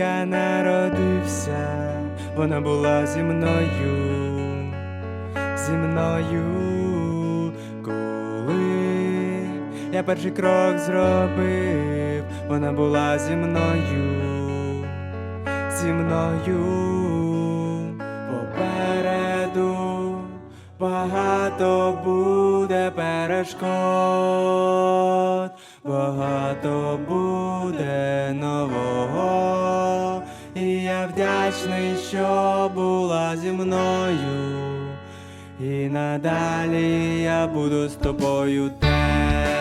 я народився, вона була зі мною, зі мною, коли я перший крок зробив, вона була зі мною, зі мною. Попереду багато буде перешкод, багато буде вдячний, що була зі мною, і надалі я буду з тобою теж.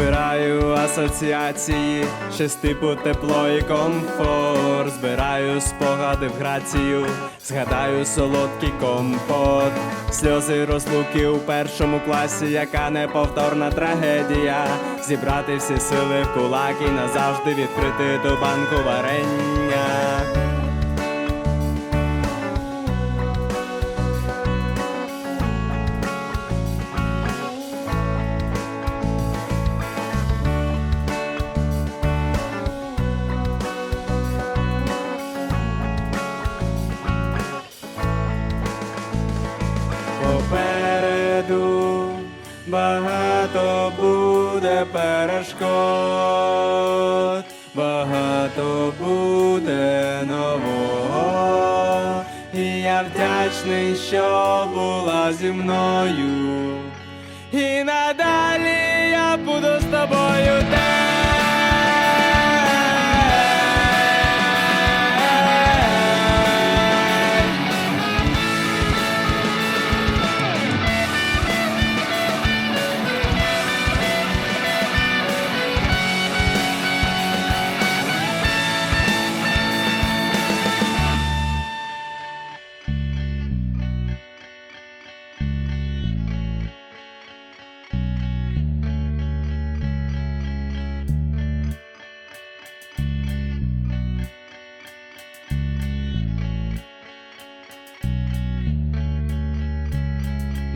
Збираю асоціації, щось типу тепло і комфорт. Збираю спогади в грацію, згадаю солодкий компот, сльози розлуки у першому класі, яка неповторна трагедія. Зібрати всі сили в кулак і назавжди відкрити до банку варення. Попереду багато буде перешкод, багато буде нового, і я вдячний, що була зі мною. І надалі я буду з тобою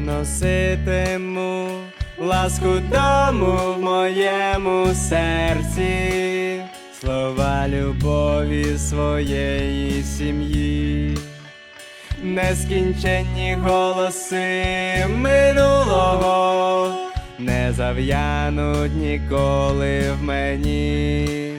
Носитиму ласку дому в моєму серці, слова любові своєї сім'ї, нескінченні голоси минулого не зав'януть ніколи в мені.